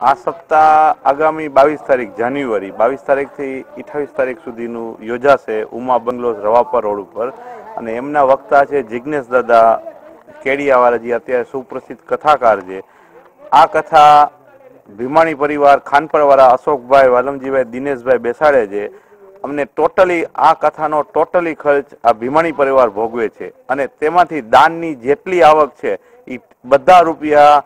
આ સપ્તાહ આગામી બાવીસ તારીખ જાન્યુઆરી, બાવીસ તારીખથી અઠાવીસ તારીખ સુધીનું યોજાશે ઉમા બંગલોઝ રવાપર રોડ ઉપર. અને એમના વક્તા છે જિજ્ઞેશ દાદા કેડિયાવાળા જે અત્યારે સુપ્રસિદ્ધ કથાકાર છે. આ કથા ભીમાણી પરિવાર ખાનપરવાળા અશોકભાઈ, વાલમજીભાઈ, દિનેશભાઈ બેસાડે છે. અમને ટોટલી આ કથાનો ટોટલી ખર્ચ આ ભીમાણી પરિવાર ભોગવે છે. અને તેમાંથી દાનની જેટલી આવક છે એ બધા રૂપિયા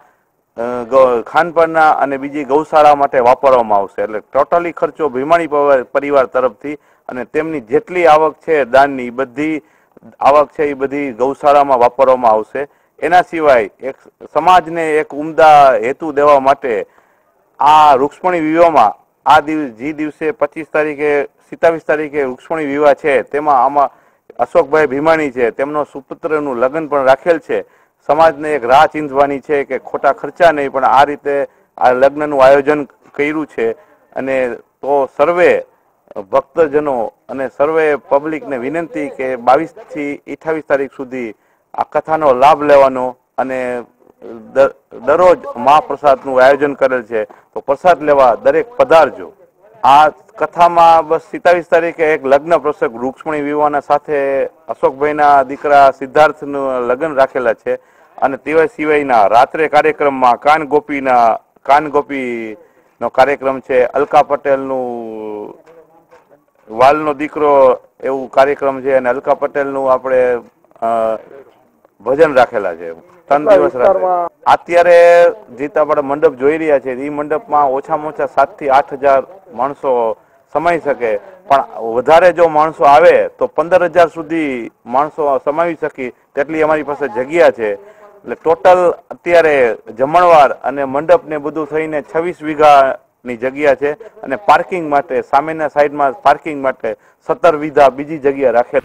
ખાનપરના અને બીજી ગૌશાળા માટે વાપરવામાં આવશે. એટલે ટોટલી ખર્ચો ભીમાણી પરિવાર તરફથી અને તેમની જેટલી આવક છે દાનની બધી આવક છે એ બધી ગૌશાળામાં વાપરવામાં આવશે. એના સિવાય એક સમાજને એક ઉમદા હેતુ દેવા માટે આ રૂક્ષ્મણી વિવાહમાં આ દિવસ જે દિવસે પચીસ તારીખે, સિત્તાવીસ તારીખે રૂક્ષ્મણી વિવાહ છે. તેમાં આમાં અશોકભાઈ ભીમાણી છે. તેમનો સુપુત્રનું લગ્ન પણ રાખેલ છે. સમાજને એક રાહ ચીંધવાની છે કે ખોટા ખર્ચા નહીં, પણ આ રીતે આ લગ્નનું આયોજન કર્યું છે. અને તો સર્વે ભક્તજનો અને સર્વે પબ્લિકને વિનંતી કે બાવીસથી અઠાવીસ તારીખ સુધી આ કથાનો લાભ લેવાનો અને દરરોજ મહાપ્રસાદનું આયોજન કરેલ છે. તો પ્રસાદ લેવા દરેક પધારજો. આ કથામાં બસ સિત્તાવીસ તારીખે એક લગ્ન પ્રસંગ રૂક્ષ્મણી વિવાહના સાથે અશોકભાઈના દીકરા સિદ્ધાર્થનું લગ્ન રાખેલા છે અને તેવાય સિવાયના રાત્રે કાર્યક્રમમાં કાન ગોપીના, કાન ગોપીનો કાર્યક્રમ છે. અલકા પટેલનું વાલનો દીકરો એવું કાર્યક્રમ છે અને અલકા પટેલનું આપણે ભજન રાખેલા છે ત્રણ દિવસ અત્યારે જે આપણે મંડપ જોઈ રહ્યા છે એ મંડપમાં ઓછામાં ઓછા સાતથી આઠ હજાર માણસો સમાઈ શકે. પણ વધારે જો માણસો આવે તો પંદર હજાર સુધી માણસો સમાવી શકી તેટલી અમારી પાસે જગ્યા છે. એટલે ટોટલ અત્યારે જમણવાર અને મંડપ ને બધું થઈને છવ્વીસ વીઘા ની જગ્યા છે અને પાર્કિંગ માટે સામેના સાઈડમાં પાર્કિંગ માટે સત્તર વીઘા બીજી જગ્યા રાખેલ